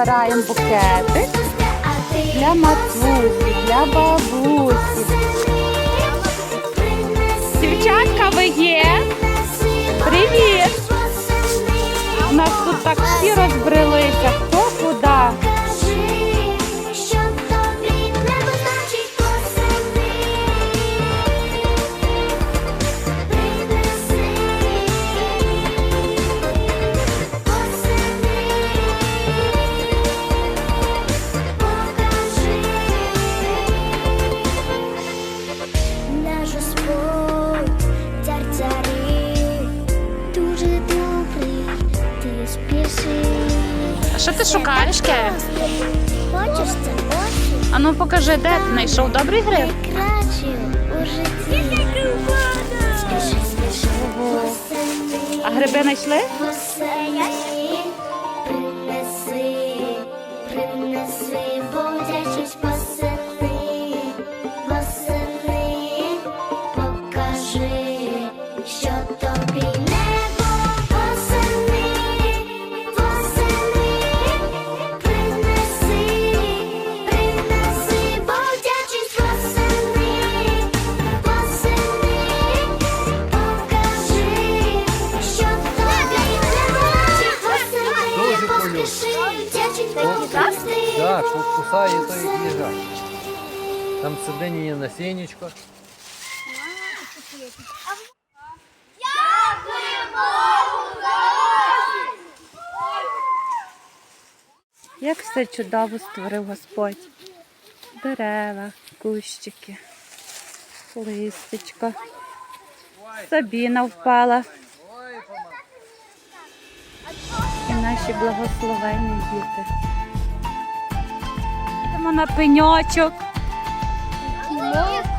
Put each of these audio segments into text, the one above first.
збираємо букети для матусі, для бабусі. Дівчатка ви є. Привіт! У нас тут так всі розбрелися. Хто куди? Що ти шукаєш, Кеві? Хочеш це? А ну покажи, де ти знайшов добрий гриб? Найкращий у житті. А гриби знайшли? посередині є насіннячко. Як все чудово створив Господь. Дерева, кущики, листечко. Сабіна впала. І наші благословенні діти. Йдемо на пеньочок. amor.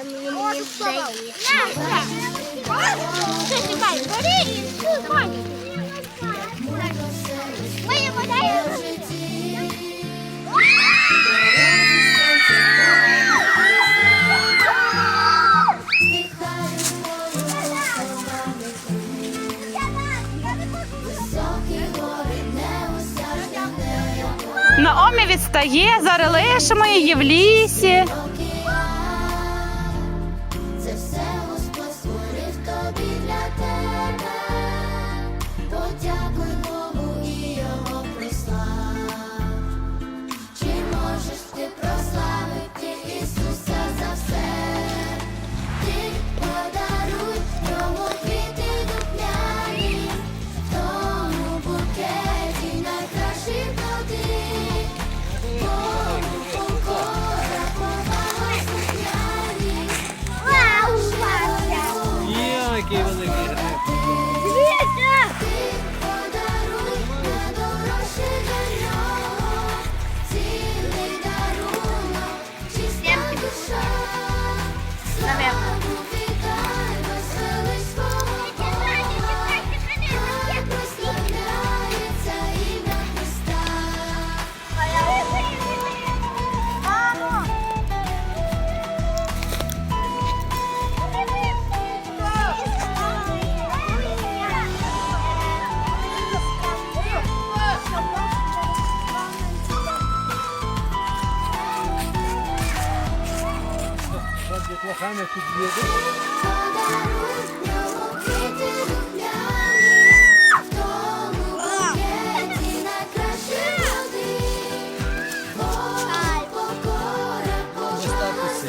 але мені мені здається. Наомі відстає, зараз лишимо її в лісі. Дітлахами під'їдуть. Ось так усе.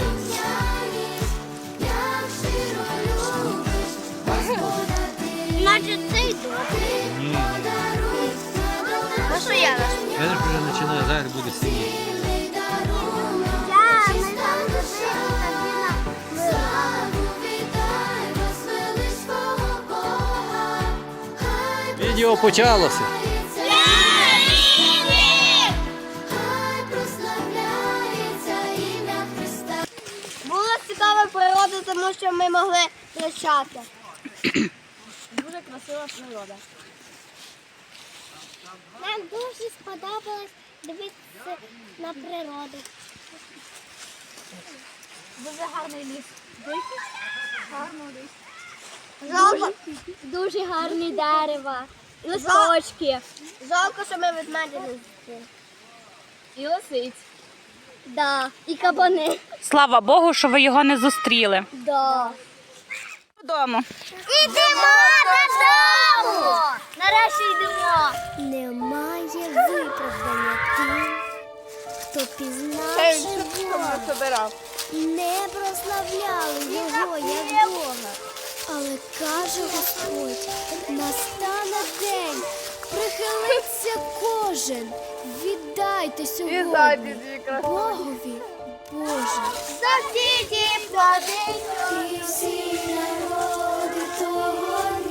Значить, це йду. Відео почалося. Було цікава природа, тому що ми могли кричати. Дуже красива природа. Нам дуже сподобалось дивитися на природу. Дуже гарний ліс. Гарний ліс. Дуже гарні дерева. Листочки. Жалко, що ми ведмедя не зустріли. І лисиць. Да. І кабани. Слава Богу, що ви його не зустріли. Да. Додому. Ідемо додому! Нарешті йдемо. Немає виправдання тим, хто пізнавши Бога, не прославляли його як Бога. Але каже Господь, Прихилиться кожен. Віддайте сьогодні Богові Боже. Завдіть плоди всі народи того.